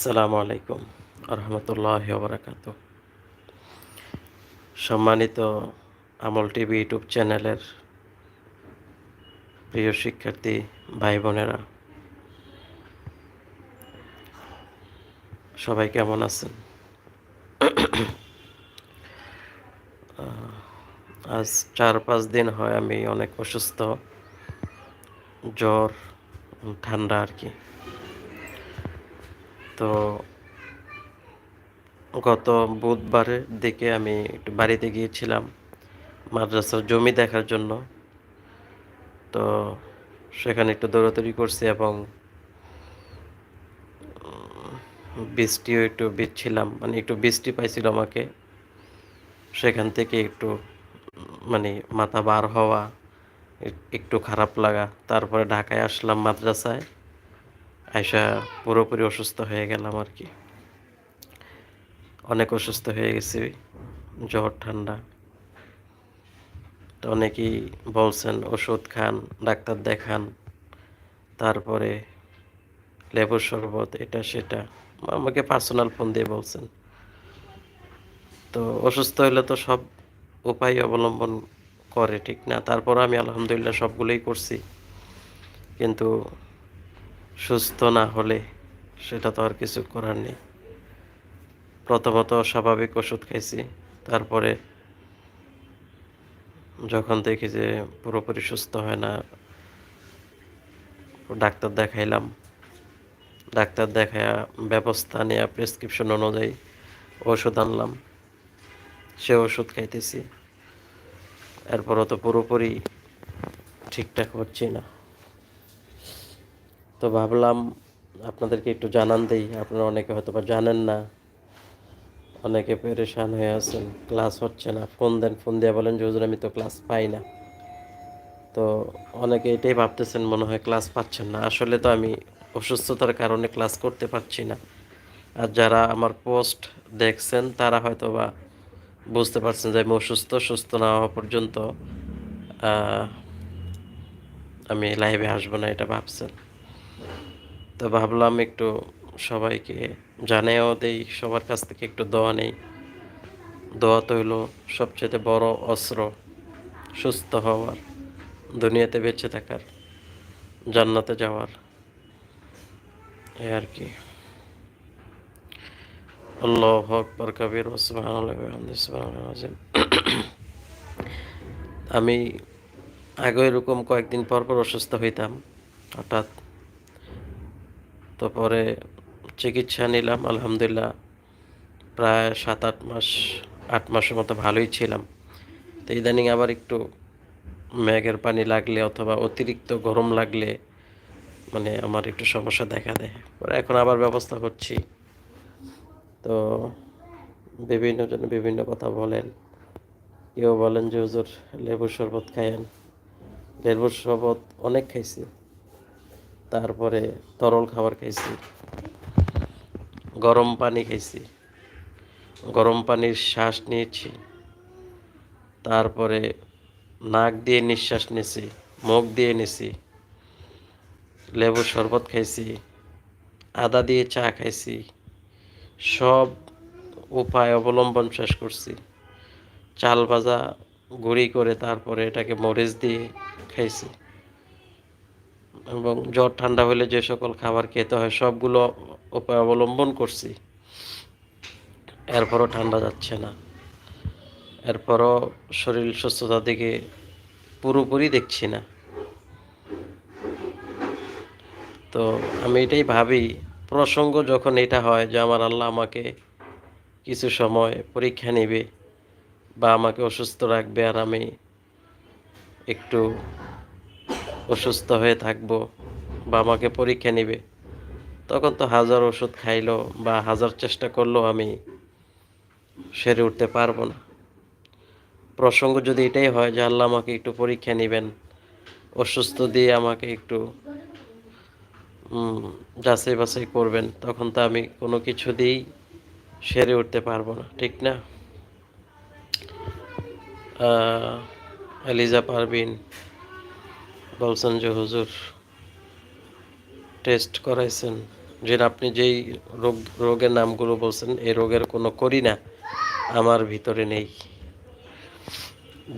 আসসালামু আলাইকুম রহমতুল্লাহ বারাকাত সম্মানিত আমল টিভি ইউটিউব চ্যানেলের প্রিয় শিক্ষার্থী ভাই বোনেরা, সবাই কেমন আছেন? আজ চার পাঁচ দিন হয় আমি অনেক অসুস্থ, জ্বর, ঠান্ডা আর কি। তো গত বুধবারের দিকে আমি একটু বাড়িতে গিয়েছিলাম, মাদ্রাসার জমি দেখার জন্য। তো সেখানে একটু দৌড়াদৌড়ি করছি এবং বৃষ্টিও একটু বিচ্ছিলাম মানে একটু বৃষ্টি পাইছিল আমাকে। সেখান থেকে একটু মানে মাথা বার হওয়া, একটু খারাপ লাগা। তারপরে ঢাকায় আসলাম মাদ্রাসায়। আয়সা পুরোপুরি অসুস্থ হয়ে গেলাম আর কি। অনেক অসুস্থ হয়ে গেছি, জ্বর, ঠান্ডা। তো অনেকেই বলছেন, ওষুধ খান, ডাক্তার দেখান, তারপরে লেবুর শরবত, এটা, সেটা। আমাকে পার্সোনাল ফোন দিয়ে বলছেন। তো অসুস্থ হলে তো সব উপায় অবলম্বন করে, ঠিক না? তারপর আমি আলহামদুলিল্লাহ সবগুলোই করছি। কিন্তু সুস্থ না হলে সেটা তো আর কিছু করার নেই। প্রথমত স্বাভাবিক ওষুধ খাইছি, তারপরে যখন দেখি যে পুরোপুরি সুস্থ হয় না, ডাক্তার দেখাইলাম। ডাক্তার দেখায়া ব্যবস্থা নেওয়া প্রেসক্রিপশন অনুযায়ী ওষুধ আনলাম। সে ওষুধ খাইতেছি। এরপরও তো পুরোপুরি ঠিকঠাক হচ্ছে না। তো ভাবলাম আপনাদেরকে একটু জানান দেই। আপনারা অনেকে হয়তো বা জানেন না। অনেকে পেরেশান হয়ে আছেন, ক্লাস হচ্ছে না। ফোন দেন, ফোন দিয়ে বলেন যে, হুজুর, আমি তো ক্লাস পাই না। তো অনেকে এটাই ভাবতেছেন, মনে হয় ক্লাস পাচ্ছেন না। আসলে তো আমি অসুস্থতার কারণে ক্লাস করতে পারছি না। আর যারা আমার পোস্ট দেখছেন, তারা হয়তো বা বুঝতে পারছেন যে, আমি অসুস্থ, সুস্থ না হওয়া পর্যন্ত আমি লাইভে আসব না, এটা ভাবছেন। তো ভাবলাম একটু সবাইকে জানেও দেই, সবার কাছ থেকে একটু দোয়া নেই দোয়া তো হলো সবচেয়ে বড় অস্ত্র, সুস্থ হওয়ার, দুনিয়াতে বেঁচে থাকার, জান্নাতে যাওয়ার, এ আর কি আল্লাহ আকবর, কবির আযীম। আমি আগে এরকম কয়েকদিন পর পর অসুস্থ হইতাম, হঠাৎ তো পরে চিকিৎসা নিলাম, আলহামদুলিল্লাহ। প্রায় সাত, আট মাস, আট মাসের মতো ভালোই ছিলাম। তো ইদানিং আবার একটু মেঘের পানি লাগলে অথবা অতিরিক্ত গরম লাগলে মানে আমার একটু সমস্যা দেখা দেয়। পরে এখন আবার ব্যবস্থা করছি। তো বিভিন্ন জন বিভিন্ন কথা বলেন। কেউ বলেন যে, হুজুর, লেবুর শরবত খায়েন লেবুর শরবত অনেক খাইছি। তারপরে তরল খাবার খাইছি। গরম পানি খাইছি। গরম পানির শ্বাস নিয়েছি। তারপরে নাক দিয়ে নিঃশ্বাস নিয়েছি, মুখ দিয়ে নিছি লেবুর শরবত খাইছি, আদা দিয়ে চা খাইছি, সব উপায় অবলম্বন শেষ করছি। চাল ভাজা গুঁড়ি করে তারপরে এটাকে মরিচ দিয়ে খাইছি। এবং জ্বর, ঠান্ডা হলে যে সকল খাবার খেতে হয়, সবগুলো উপায় অবলম্বন করছি। এরপরও ঠান্ডা যাচ্ছে না। এরপরও শরীর সুস্থতার দিকে পুরোপুরি দেখছি না। তো আমি এটাই ভাবি, প্রসঙ্গ যখন এটা হয় যে আমার আল্লাহ আমাকে কিছু সময় পরীক্ষা নেবে বা আমাকে অসুস্থ রাখবে আর আমি একটু অসুস্থ হয়ে থাকব বা আমাকে পরীক্ষা নেবে, তখন তো হাজার ওষুধ খাইলো বা হাজার চেষ্টা করলেও আমি, সেরে উঠতে পারব না। প্রসঙ্গ যদি এটাই হয় যে আল্লাহ আমাকে একটু পরীক্ষা নেবেন, অসুস্থ দিয়ে আমাকে একটু যাচাই বাছাই করবেন, তখন তো আমি কোনো কিছু দিয়েই সেরে উঠতে পারব না, ঠিক না? এলিজা পারবিন বলছেন যে হুজুর টেস্ট করাইছেন। যে আপনি যেই রোগ, রোগের নামগুলো বলছেন, এই রোগের কোনো করি না আমার ভিতরে নেই।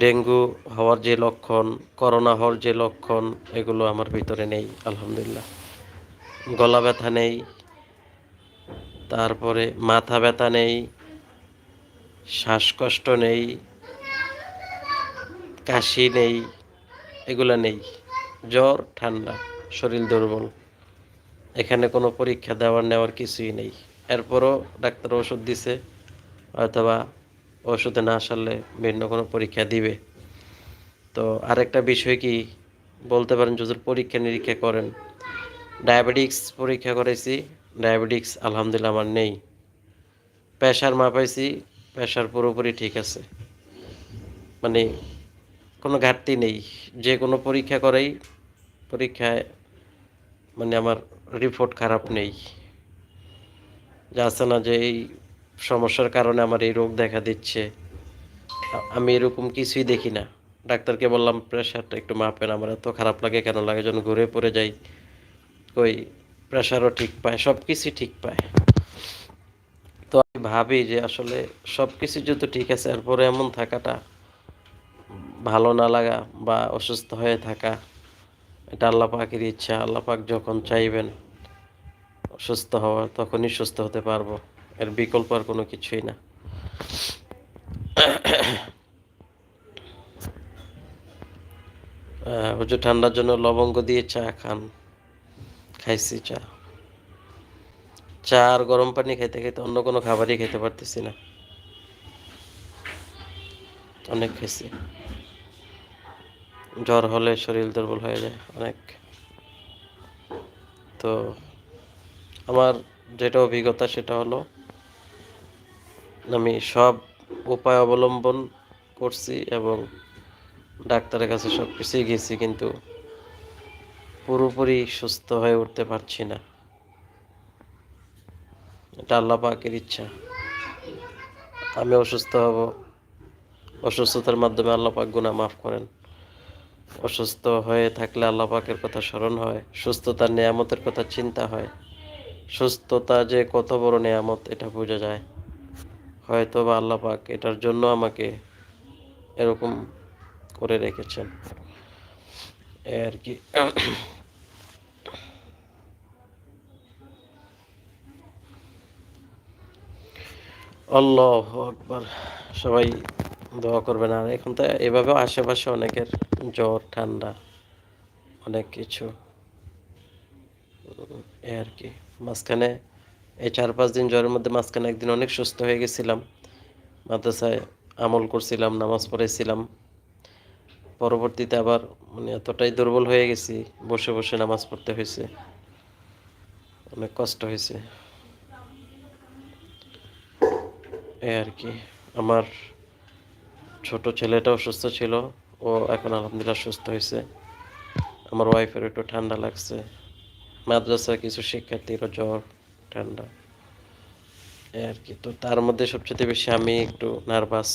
ডেঙ্গু হওয়ার যে লক্ষণ, করোনা হওয়ার যে লক্ষণ, এগুলো আমার ভিতরে নেই, আলহামদুলিল্লাহ। গলা ব্যথা নেই, তারপরে মাথা ব্যথা নেই, শ্বাসকষ্ট নেই, কাশি নেই, এগুলো নেই। জ্বর, ঠান্ডা, শরীর দুর্বল। এখানে কোনো পরীক্ষা দেওয়ার নেওয়ার কিছুই নেই। এরপরও ডাক্তার ওষুধ দিছে, অথবা ওষুধে না আসালে ভিন্ন কোনো পরীক্ষা দিবে। তো আরেকটা বিষয় কি, বলতে পারেন যদি পরীক্ষা নিরীক্ষা করেন। ডায়াবেটিক্স পরীক্ষা করেছি ডায়াবেটিক্স আলহামদুলিল্লাহ আমার নেই। প্রেশার মাপাইছি, প্রেশার পুরোপুরি ঠিক আছে। মানে কোনো ঘাটতি নেই। যে কোনো পরীক্ষা করেই পরীক্ষায় মানে আমার রিপোর্ট খারাপ নেই। যা আছে না যে এই সমস্যার কারণে আমার এই রোগ দেখা দিচ্ছে। আমি এরকম কিছুই দেখি না। ডাক্তারকে বললাম, প্রেশারটা একটু মাপেন, আমার এত খারাপ লাগে কেন? লাগে যখন ঘুরে পড়ে যাই। কই, প্রেশারও ঠিক পায় সব কিছুই ঠিক পায়। তো আমি ভাবি যে আসলে সব কিছু যেহেতু ঠিক আছে, এরপরে এমন থাকাটা ভালো না লাগা বা অসুস্থ হয়ে থাকা এটা আল্লাহ পাকের ইচ্ছা, আল্লাহ পাক যখন চাইবেন সুস্থ হওয়ার তখনই সুস্থ হতে পারব। এর বিকল্প আর কোনো কিছুই না। হুজুর, ঠান্ডার জন্য লবঙ্গ দিয়ে চা খান। খাইছি চা। চা আর গরম পানি খাইতে খাইতে অন্য কোনো খাবারই খেতে পারতেছি না। অনেক খাইছি। জ্বর হলে শরীর দুর্বল হয়ে যায় অনেক। তো আমার যেটা অভিজ্ঞতা সেটা হলো, আমি সব উপায় অবলম্বন করছি এবং ডাক্তারের কাছে সব কিছুই গেছি কিন্তু পুরোপুরি সুস্থ হয়ে উঠতে পারছি না। এটা আল্লাহ পাকের ইচ্ছা। আমি অসুস্থ হব, অসুস্থতার মাধ্যমে আল্লাহ পাক গুনাহ মাফ করেন। অসুস্থ হয়ে থাকলে আল্লাহ পাকের কথা স্মরণ হয়, সুস্থতার নিয়ামতের কথা চিন্তা হয়। সুস্থতা যে কত বড় নিয়ামত, এটা বোঝা যায়। হয়তো বা আল্লাহ পাক এটার জন্য আমাকে এরকম করে রেখেছেন। আর কি। আল্লাহ আকবার। সবাই দোয়া করবেন। আর এখন তো এভাবেও আশেপাশে অনেকের জ্বর, ঠান্ডা, অনেক কিছু। এই আর কি। মাঝখানে এই চার পাঁচ দিন জ্বরের মধ্যে মাঝখানে একদিন অনেক সুস্থ হয়ে গেছিলাম। মাদ্রাসায় আমল করছিলাম, নামাজ পড়েছিলাম। পরবর্তীতে আবার মানে এতটাই দুর্বল হয়ে গেছি, বসে বসে নামাজ পড়তে হয়েছে। অনেক কষ্ট হয়েছে। এই আর কি। আমার ছোট ছেলেটা অসুস্থ ছিল, ও এখন আলহামদুলিল্লাহ সুস্থ হয়েছে। আমার ওয়াইফের একটু ঠান্ডা লাগছে। মাদ্রাসার কিছু শিক্ষার্থীরও জ্বর, ঠান্ডা। আর কি, তো তার মধ্যে সবচেয়ে বেশি আমি একটু নার্ভাস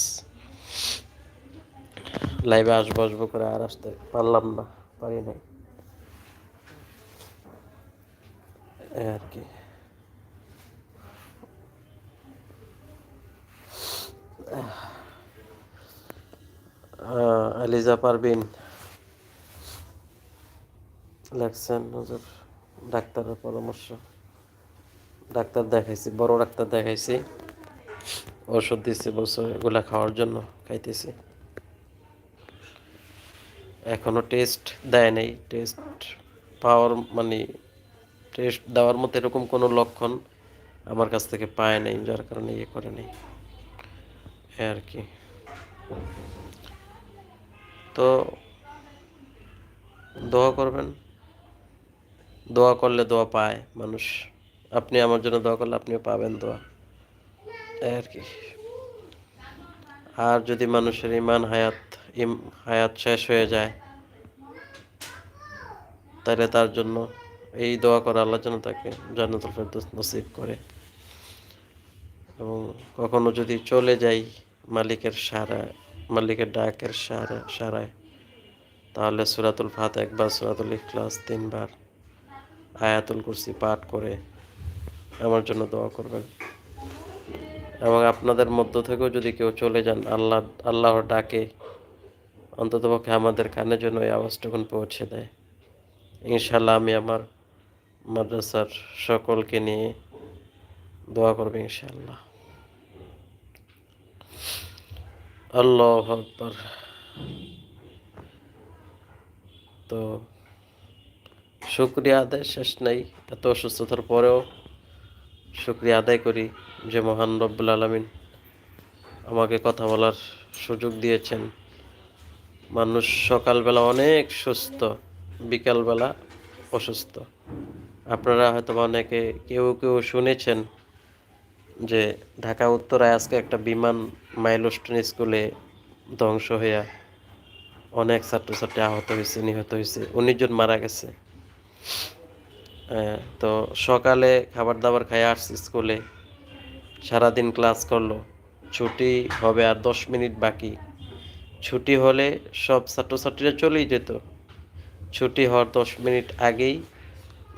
লাইভে আসব আসব করে আর আসতে পারলাম না, পারি নাই। আর কি। আলিজা পারবিন লেখছেন হুজুর ডাক্তারের পরামর্শ। ডাক্তার দেখাইছি, বড় ডাক্তার দেখাইছি। ওষুধ দিচ্ছে বলছে এগুলা খাওয়ার জন্য খাইতেছি। এখনও টেস্ট দেয় নাই। টেস্ট পাওয়ার মানে টেস্ট দেওয়ার মতো এরকম কোনো লক্ষণ আমার কাছ থেকে পায় নাই, যার কারণে ইয়ে করে নেই। আর কি। তো দোয়া করবেন। দোয়া করলে দোয়া পায় মানুষ। আপনি আমার জন্য দোয়া করলে আপনিও পাবেন দোয়া। আর কি। আর যদি মানুষের ইমান হায়াত, ইম, হায়াত শেষ হয়ে যায়, তাহলে তার জন্য এই দোয়া করা আল্লাহ যেন তাকে ফেরদৌস নসিব করে। এবং কখনো যদি চলে যাই মালিকের সারা মালিকের ডাকের সারা, সারায়। তাহলে সুরাতুল ফাত একবার সুরাতুল ইখলাস তিনবার আয়াতুল কুরসি পাঠ করে আমার জন্য দোয়া করবেন। এবং আপনাদের মধ্য থেকেও যদি কেউ চলে যান, আল্লাহ, আল্লাহর ডাকে অন্ততপক্ষে আমাদের কানে যেন এই আওয়াজটুকুন পৌঁছে দেয়। ইনশাল্লাহ আমি আমার মাদ্রাসার সকলকে নিয়ে দোয়া করবে ইনশাল্লাহ আল্লাহ আকবর। তো শুক্রিয়া আদায় শেষ নাই, এত অসুস্থতার পরেও শুক্রিয়া আদায় করি যে মহান রব্বুল আলমিন আমাকে কথা বলার সুযোগ দিয়েছেন। মানুষ সকালবেলা অনেক সুস্থ, বিকালবেলা অসুস্থ। আপনারা হয়তো অনেকে কেউ কেউ শুনেছেন যে ঢাকা উত্তরায় আজকে একটা বিমান মাইলস্টোন স্কুলে ধ্বংস হইয়া অনেক ছাত্রছাত্রী আহত হয়েছে নিহত হয়েছে উনিশ জন মারা গেছে। তো সকালে খাবার দাবার খাই আসছি স্কুলে, সারাদিন ক্লাস করল, ছুটি হবে আর দশ মিনিট বাকি। ছুটি হলে সব ছাত্রছাত্রীরা চলেই যেত। ছুটি হওয়ার দশ মিনিট আগেই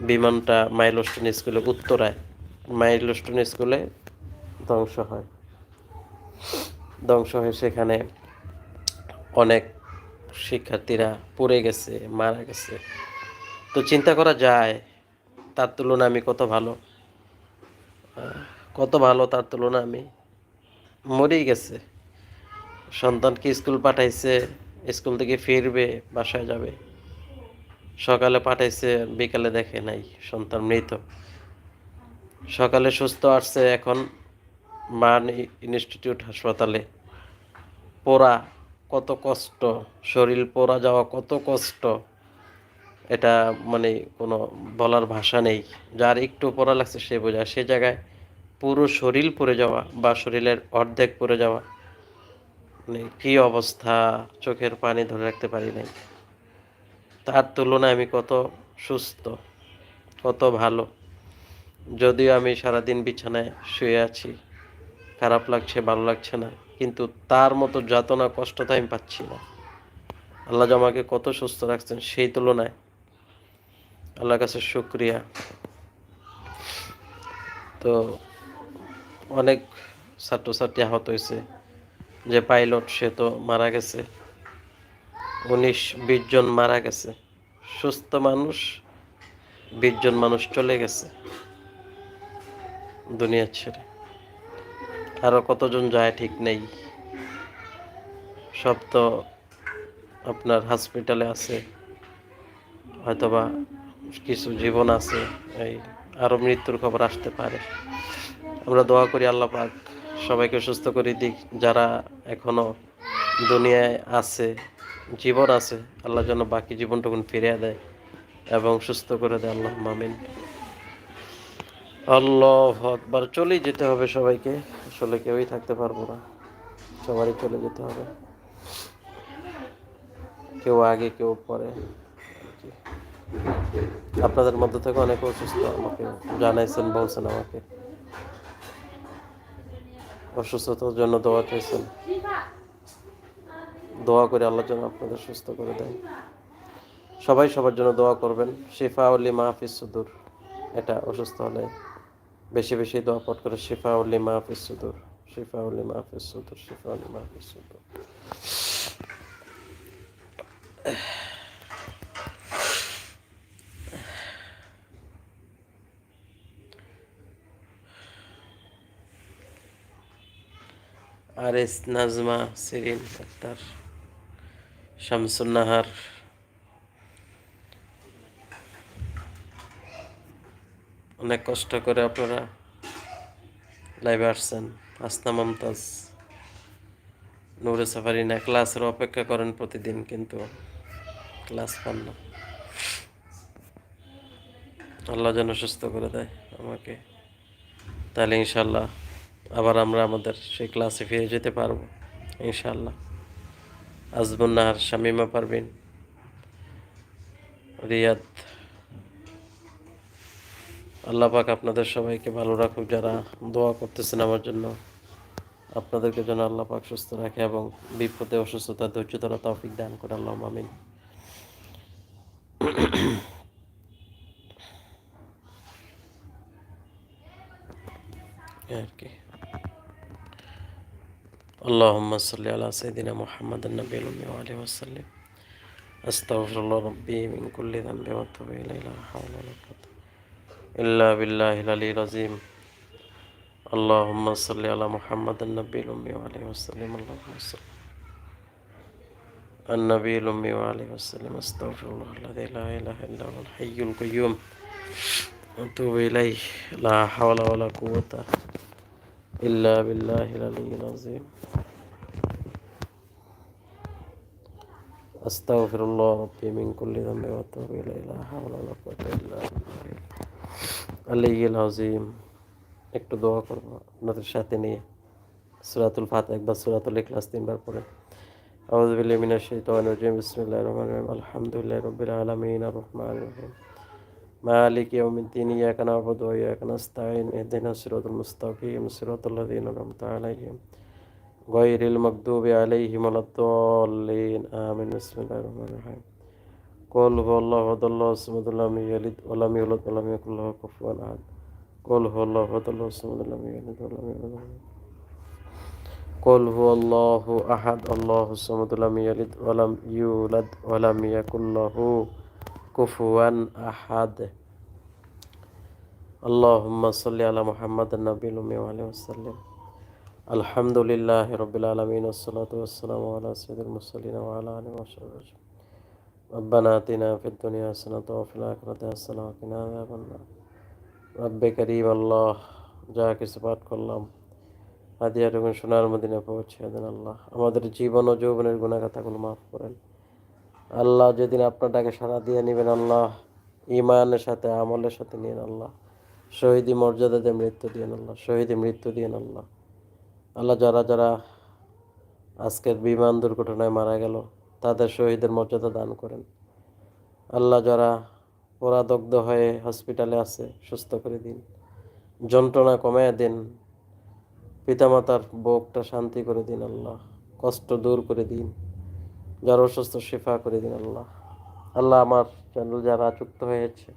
বিমানটা মাইলস্টোন স্কুলে উত্তরায়, মাইলস্টোন স্কুলে ধ্বংস হয়। ধ্বংস হয়ে সেখানে অনেক শিক্ষার্থীরা পড়ে গেছে, মারা গেছে। তো চিন্তা করা যায়, তার তুলনায় আমি কত ভালো? কত ভালো তার তুলনায় আমি? মরেই গেছে। সন্তানকে স্কুল পাঠাইছে, স্কুল থেকে ফিরবে, বাসায় যাবে। সকালে পাঠাইছে, বিকালে দেখে নাই, সন্তান মৃত। সকালে সুস্থ আসছে, এখন মান ইনস্টিটিউট হাসপাতালে পোড়া কত কষ্ট, শরীর পোড়া যাওয়া কত কষ্ট, এটা মানে কোনো বলার ভাষা নেই। যার একটু পড়া লাগছে সে বোঝা সে জায়গায় পুরো শরীর পড়ে যাওয়া বা শরীরের অর্ধেক পড়ে যাওয়া মানে কী অবস্থা, চোখের পানি ধরে রাখতে পারি নাই। তার তুলনায় আমি কত সুস্থ, কত ভালো, যদিও আমি সারাদিন বিছানায় শুয়ে আছি। খারাপ লাগছে, ভালো লাগছে না। কিন্তু তার মতো যাতনা, কষ্টটা আমি পাচ্ছি না। আল্লাহ আমাকে কত সুস্থ রাখছেন সেই তুলনায় আল্লাহর কাছে শুক্রিয়া। তো অনেক ছাত্রছাত্রী আহত হয়েছে। যে পাইলট, সে তো মারা গেছে। উনিশ, বিশ জন মারা গেছে। সুস্থ মানুষ, বিশ জন মানুষ চলে গেছে। দুনিয়া ছেড়ে। আরও কতজন যায় ঠিক নেই। সব তো আপনার হসপিটালে আছে। হয়তোবা কিছু জীবন আছে, এই আরও মৃত্যুর খবর আসতে পারে। আমরা দোয়া করি আল্লাহ পাক সবাইকে সুস্থ করে দিক। যারা এখনও দুনিয়ায় আছে, জীবন আছে, আল্লাহ যেন বাকি জীবনটুকুন ফিরিয়ে দেয় এবং সুস্থ করে দেয়। আল্লাহ মামিন আল্লাহ আকবার। চলেই যেতে হবে সবাইকে। আসলে কেউই থাকতে পারব না। সবারই চলে যেতে হবে। কেউ আগে, কেউ পরে। আপনাদের মধ্যে থেকে অনেকে অসুস্থ, আমাকে জানাইছেন, বলছেন আমাকে। অসুস্থতার জন্য দোয়া চেয়েছেন দোয়া করে আল্লাহ যেন আপনাদের সুস্থ করে দেয়। সবাই সবার জন্য দোয়া করবেন। শিফা উল্লি মাহফিজ সুদূর। এটা অসুস্থ হলে বেশি বেশি দোয়া পাঠ করে, শিফা উল্লি মাহফিজ সুদূর, শিফা উল্লি মাহফিজ সুদূর, শিফা উল্লি মাহফিজ সুদূর। আর এস নাজমা, সিরিন আক্তার শামসুন অনেক কষ্ট করে আপনারা লাইভে আসছেন। আসনা মমতাজ, নূরে সাফারিনা ক্লাসের অপেক্ষা করেন প্রতিদিন, কিন্তু ক্লাস পান না। আল্লাহ যেন সুস্থ করে দেয় আমাকে। তাহলে ইনশাল্লাহ আবার আমরা আমাদের সেই ক্লাসে ফিরে যেতে পারব ইনশাল্লাহ আজবুন নাহার শামিমা পারবিন রিয়াদ আল্লাহ পাক আপনাদের সবাইকে ভালো রাখুক যারা দোয়া করতেছেন আমার জন্য আপনাদেরকে যেন আল্লাহ পাক সুস্থ রাখে এবং বিপদে অসুস্থতা ধৈর্য ধরা তৌফিক দান করে আল্লাহ আমিন এই আর কি اللهم صل على سيدنا محمد النبي الأمي وآله وسلم أستغفر الله ربي من كل ذنب وأتوب إليه لا حول ولا قوة إلا بالله العلي العظيم. اللهم صل على محمد النبي الأمي وآله وسلم. اللهم صل النبي الأمي وآله وسلم. أستغفر الله الذي لا إله إلا هو الحي القيوم. أتوب إليه. لا حول ولا قوة إلا بالله العلي العظيم. أستغفر الله ربي من كل ذنب وأتوب إليه. لا حول ولا قوة إلا بالله. আল্লাহ আজিম একটু দোয়া করব আপনাদের সাথে নিয়ে। সুরাতুল ফাত একবার সুরাতুল ইখলাস তিনবার পরে আউযু বিল্লাহি মিনাশ শাইতানির রাজিম, বিসমিল্লাহির রহমানির রহিম, আলহামদুলিল্লাহি রাব্বিল আলামিন আর রহমানির রহিম। মালিক ইয়াউমিদ্দিন, ইয়াকা না'বুদু ওয়া ইয়াকা নাস্তাঈন ইহদিনাস সিরাতাল মুস্তাকিম, সিরাতাল লাযীনা আন'আমতা আলাইহিম, গায়রিল মাগদুবি আলাইহিম ওয়ালাদ-দাল্লিন। আমিন, বিসমিল্লাহির রহমানির قل هو الله احد الله الصمد لم يلد ولم يولد ولم يكن له كفوا احد قل هو الله احد الله الصمد لم يلد ولم يولد ولم يكن قل هو الله احد الله الصمد لم يلد ولم يولد ولم يكن له كفوا احد اللهم صل على محمد النبي الأمي وعليه وسلم الحمد لله رب العالمين والصلاة والسلام على سيد المرسلين وعلى آله وصحبه أجمعين ربنا آتنا في الدنيا حسنة وفي الآخرة حسنة وقنا عذاب النار رب كريم الله যা কিছু পাঠ করলাম হাদিয়াটুকুন সোনার মদিনে পৌঁছে দেন আল্লাহ আমাদের জীবন ও যৌবনের গুণাগাথাগুলো মাফ করেন আল্লাহ যেদিন আপনার ডাকে সারা দিয়ে নেবেন আল্লাহ ইমানের সাথে আমলের সাথে নিয়েন আল্লাহ শহীদি মর্যাদাতে মৃত্যু দিয়েন আল্লাহ শহীদি মৃত্যু দিয়েন আল্লাহ আল্লাহ যারা যারা আজকের বিমান দুর্ঘটনায় মারা গেল তাদের শহীদের মর্যাদা দান করেন। আল্লাহ যারা পরাদগ্ধ হয়ে হসপিটালে আছে, সুস্থ করে দিন। যন্ত্রণা কমায় দিন। পিতামাতার বোকটা শান্তি করে দিন আল্লাহ। কষ্ট দূর করে দিন। যারা অসুস্থ শেফা করে দিন আল্লাহ। আল্লাহ আমার চ্যানেল যারা যুক্ত হয়েছে,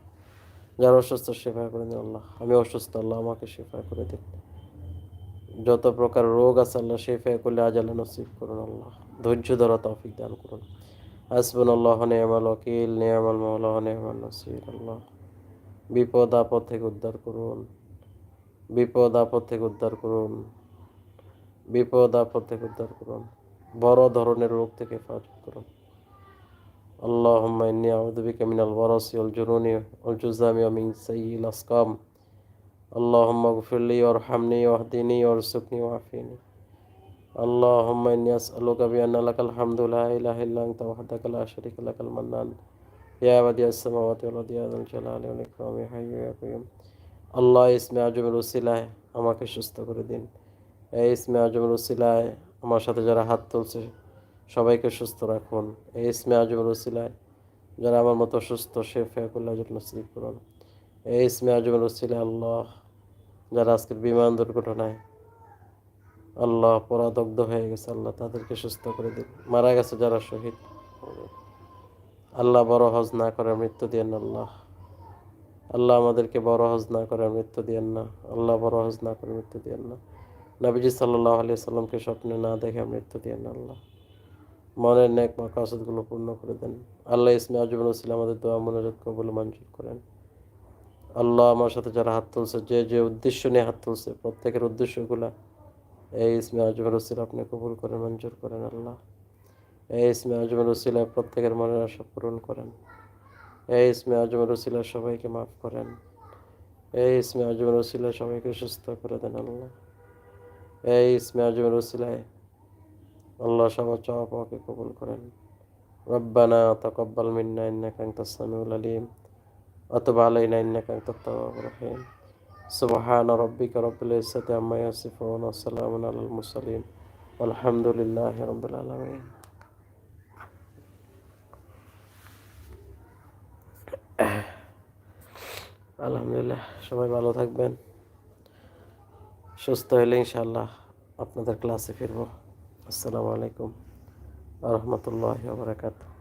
যারা অসুস্থ শেফা করে দিন আল্লাহ। আমি অসুস্থ, আল্লাহ আমাকে শেফা করে দিন যত প্রকার রোগ আছে আল্লাহ সেই আজ আল্লাহ নসিব করুন আল্লাহ। ধৈর্য ধরা তফিক দান করুন। আসবুন আল্লাহ নেমাল ওকিল নেয়ামাল মৌলাহ নেমাল নসির আল্লাহ। বিপদ আপদ থেকে উদ্ধার করুন। বিপদ আপদ থেকে উদ্ধার করুন। বিপদ আপদ থেকে উদ্ধার করুন। বড় ধরনের রোগ থেকে হেফাজত করুন। আল্লাহ ইন্নি আউদুবিকা মিনাল ওয়ারসি অল জুরুনি অল জুজামি অমিন সাইল আসকাম। اللهم اغفر لي وارحمني واهدني وارزقني وعافيني اللهم إني أسألك بأن لك الحمد لا إله إلا أنت وحدك لا شريك لك المنان يا بديع السماوات والأرض يا ذا الجلال والإكرام يا حي يا قيوم আল্লাহ ইসমে আজমের উসিলায় আমাকে সুস্থ করে দিন এই ইসমে আজমের উসিলায় আমার সাথে যারা হাত তুলছে সবাইকে সুস্থ রাখুন এই ইসমে আজমের উসিলায় যারা আমার মতো সুস্থ সে ফেকুল্লাহ নসিব করুন এই ইসমে আজমের উসিলায় আল্লাহ যারা আজকের বিমান দুর্ঘটনায় আল্লাহ পরাদগ্ধ হয়ে গেছে, আল্লাহ তাদেরকে সুস্থ করে দিন মারা গেছে যারা শহীদ, আল্লাহ বড় হজ না করে মৃত্যু দিয়েন আল্লাহ। আল্লাহ আমাদেরকে বড় হজ না করে মৃত্যু দিয়েন না। আল্লাহ বড় হজ না করে মৃত্যু দিয়েন না। নবীজি সাল্লাহ আলিয়া সাল্লামকে স্বপ্নে না দেখে মৃত্যু দিয়েন না আল্লাহ। মনের নেক মাকাসদগুলো পূর্ণ করে দেন। আল্লাহ ইসমে আজমান ছিল আমাদের দোয়া মনোরোধ কবুল মঞ্জুর করেন। আল্লাহ আমার সাথে যারা হাত তুলছে, যে যে উদ্দেশ্য নিয়ে হাত তুলছে, প্রত্যেকের উদ্দেশ্যগুলা। এই ইসমে আজমান রসিল আপনি কবুল করেন, মঞ্জুর করেন আল্লাহ। এই ইসমে আজমান রসিলা প্রত্যেকের মনের আশা পূরণ করেন। এই ইসমে আজমের রসিলা সবাইকে মাফ করেন। এই ইসমে আজমের রসিলা সবাইকে সুস্থ করে দেন আল্লাহ। এই ইসমে আজমের রসিলায় আল্লাহ সবার চাওয়া পাওয়াকে কবুল করেন। রব্বানা তাকাব্বাল মিন্না ইন্নাকা আনতাস সামিউল আলিম। অতব আলাইনা সুবহান রব্বিকা রব্বিল ইজ্জাতি আম্মা ইয়াসিফুন, ওয়া সালামুন আলাল মুরসালিন। আলহামদুলিল্লাহি আলহামদুলিল্লাহ, সবাই ভালো থাকবেন। সুস্থ হলে ইনশাল্লাহ আপনাদের ক্লাসে ফিরব। আসসালামু আলাইকুম রহমতুল্লাহ বরাকাতুহ।